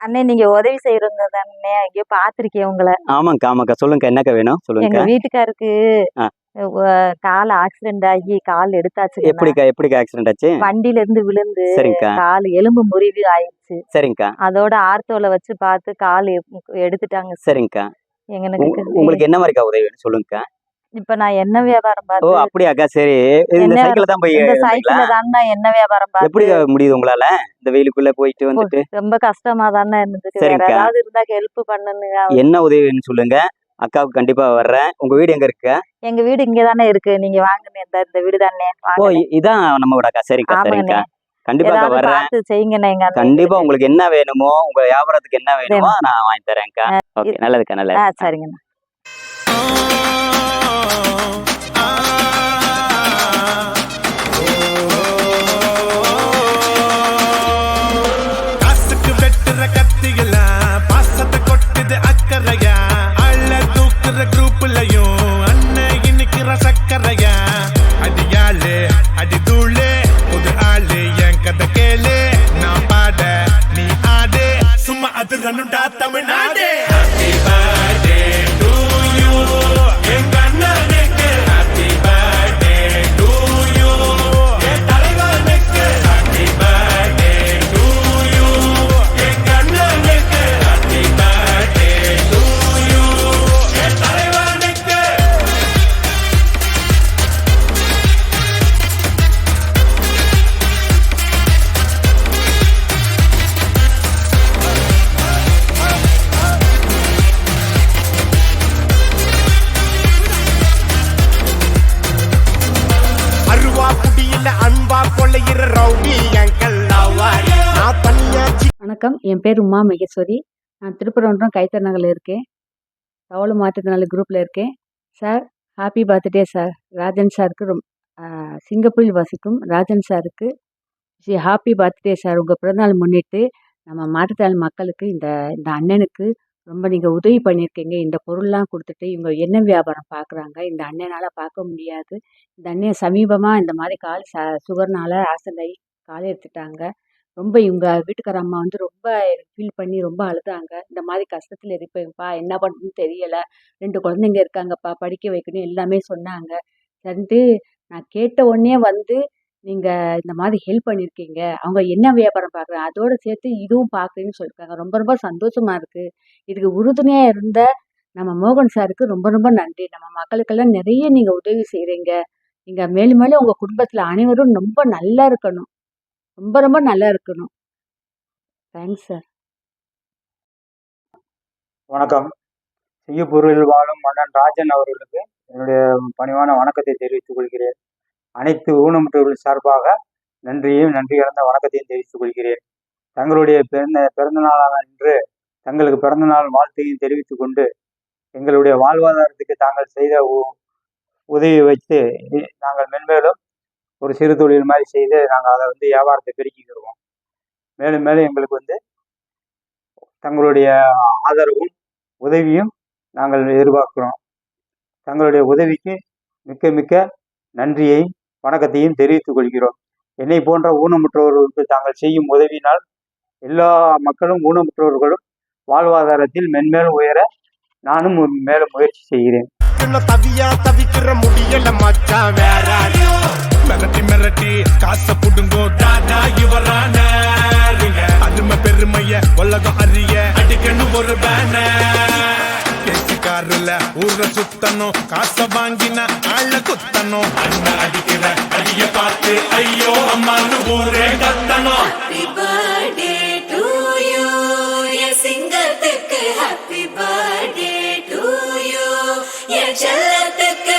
அண்ணே நீங்க உதவி செய்யறவங்க தானே எங்கேயோ பாத்திருக்கேன் உங்களை. ஆமாங்கக்கா ஆமாக்கா சொல்லுங்கக்கா என்னக்கா வேணும்? எங்க சொல்லுங்கக்கா வீட்டுக்காருக்கு கால் ஆக்சிடென்ட் ஆகி கால் எடுத்தாச்சு எப்படிக்கா எப்படிக்கா ஆக்சிடென்ட் ஆச்சு? வண்டியில இருந்து விழுந்து கால் எலும்பு முறிவு ஆயிடுச்சு. சரிங்கக்கா. அதோட ஆர்த்தோல வச்சு பார்த்து கால் எடுத்துட்டாங்க சரிங்கக்கா. உங்களுக்கு என்ன மாதிரிக்கா உதவி வேணும்? சொல்லுங்கக்கா. இப்ப நான் என்ன வியாபாரம் ஓ பார்த்து அப்படியாக்கா? சரி. இந்த என்ன சைக்கிள் தான் போய் இந்த? சைக்கிள்ல தான் நான் என்ன வியாபாரம் பார்த்து எப்படிக்கா முடியுது உங்களால? இந்த வெயிலுக்குள்ள போயிட்டு வந்துட்டு? ரொம்ப கஷ்டமா தானே இருந்துச்சு. வேற. ஏதாவது இருந்தா ஹெல்ப் பண்ணுங்க. என்ன உதவி வேணும்னு சொல்லுங்க. அக்காவுக்கு கண்டிப்பா வர்றேன். உங்க வீடு எங்க இருக்கு? எங்க வீடு இங்க தானே இருக்கு. நீங்க வாங்குனே இந்த இந்த வீடு தானே. ஓ இதான் நம்ம வீடாக்கா சரிங்கக்கா சரிங்கக்கா ஆமாங்கண்ணே கண்டிப்பா வர்றேன். அண்ணன் கண்டிப்பா. உங்களுக்கு என்ன வேணுமோ உங்க வியாபாரத்துக்கு என்ன வேணுமோ நான் வாங்கி தரேன்க்கா. ஓகே நல்லதுக்கா நல்லது. சரிங்கண்ணா. சும்மா அது வணக்கம். என் பேர் உமா மகேஸ்வரி. நான் திருப்பரங்குன்றம் கைத்தறி நகரில் இருக்கேன். தவளு மாற்றுத்திறனாளி குரூப்பில் இருக்கேன். Sir happy birthday sir Rajan சாருக்கு ரொம் சிங்கப்பூரில் வசிக்கும் ராஜன் சாருக்கு ஸ்ரீ ஹாப்பி பர்த்டே சார் உங்கள் பிறந்தநாள் முன்னிட்டு நம்ம மாற்றுத்திறனாளி மக்களுக்கு இந்த இந்த அண்ணனுக்கு ரொம்ப நீங்கள் உதவி பண்ணியிருக்கீங்க. இந்த பொருள்லாம் கொடுத்துட்டு இவங்க என்ன வியாபாரம் பார்க்குறாங்க? இந்த அண்ணனால் பார்க்க முடியாது. இந்த அண்ணன் சமீபமாக இந்த மாதிரி கால் ச சுகர்னால் ஆக்சிடென்ட் காலை கால் எடுத்துட்டாங்க. ரொம்ப இவங்க வீட்டுக்கார அம்மா வந்து ரொம்ப ஃபீல் பண்ணி ரொம்ப அழுதாங்க. இந்த மாதிரி கஷ்டத்தில் இருப்பேன்ப்பா என்ன பண்ணுறதுன்னு தெரியலை. ரெண்டு குழந்தைங்க இருக்காங்கப்பா படிக்க வைக்கணும் எல்லாமே சொன்னாங்க. வந்து நான் கேட்ட உடனே வந்து நீங்கள் இந்த மாதிரி ஹெல்ப் பண்ணியிருக்கீங்க. அவங்க என்ன வியாபாரம் பார்க்குறாங்க அதோடு சேர்த்து இதுவும் பார்க்குறேன்னு சொல்லியிருக்காங்க. ரொம்ப ரொம்ப சந்தோஷமாக இருக்குது இதுக்கு உறுதுணையாக இருந்த நம்ம மோகன் சாருக்கு ரொம்ப ரொம்ப நன்றி. நம்ம மக்களுக்கெல்லாம் நிறைய நீங்கள் உதவி செய்கிறீங்க நீங்கள் மேலும் மேலும் உங்கள் குடும்பத்தில் அனைவரும் ரொம்ப நல்லா இருக்கணும். ரொம்ப ரொம்ப நல்லா இருக்கணும். தேங்க்ஸ் சார் வணக்கம். சிங்கப்பூரில் வாழும் மன்னன் ராஜன் அவர்களுக்கு என்னுடைய பணிவான வணக்கத்தை தெரிவித்துக் கொள்கிறேன். அனைத்து ஊனமுற்றவர்கள் சார்பாக நன்றியையும் நன்றி கலந்த வணக்கத்தையும் தெரிவித்துக் கொள்கிறேன். தங்களுடைய பிறந்த பிறந்த நாளான இன்று தங்களுக்கு பிறந்த நாள் வாழ்த்தையும் தெரிவித்துக் கொண்டு எங்களுடைய வாழ்வாதாரத்துக்கு தாங்கள் செய்த உ- உதவி வைத்து நாங்கள் மென்மேலும் ஒரு சிறு தொழில் மாதிரி செய்து நாங்கள் அதை வந்து வியாபாரத்தை பெருக்கிக்கிடுவோம் மேலும் மேலும் எங்களுக்கு வந்து தங்களுடைய ஆதரவும் உதவியும் நாங்கள் எதிர்பார்க்கிறோம். தங்களுடைய உதவிக்கு மிக்க மிக்க நன்றியை வணக்கத்தையும் தெரிவித்துக் கொள்கிறோம். என்னை போன்ற ஊனமுற்றோர்களுக்கு தாங்கள் செய்யும் உதவியினால் எல்லா மக்களும் ஊனமுற்றோர்களும் வாழ்வாதாரத்தில் மென்மேலும் உயர நானும் மேலும் முயற்சி செய்கிறேன். தவியா தவிக்கிற முடியல மச்சான் வேற மிரட்டி மிரட்டி காசை புடுங்கோ தாதா ஊர சுத்தணும் காசை வாங்கின ஆள குத்தணும் அண்ணன் அடிக்கிற அடிய பார்த்து ஐயோ அம்மான்னு ஊரே கத்தணும் Happy birthday to you. என் சிங்கத்துக்கு happy birthday to you. என் செல்லத்துக்கு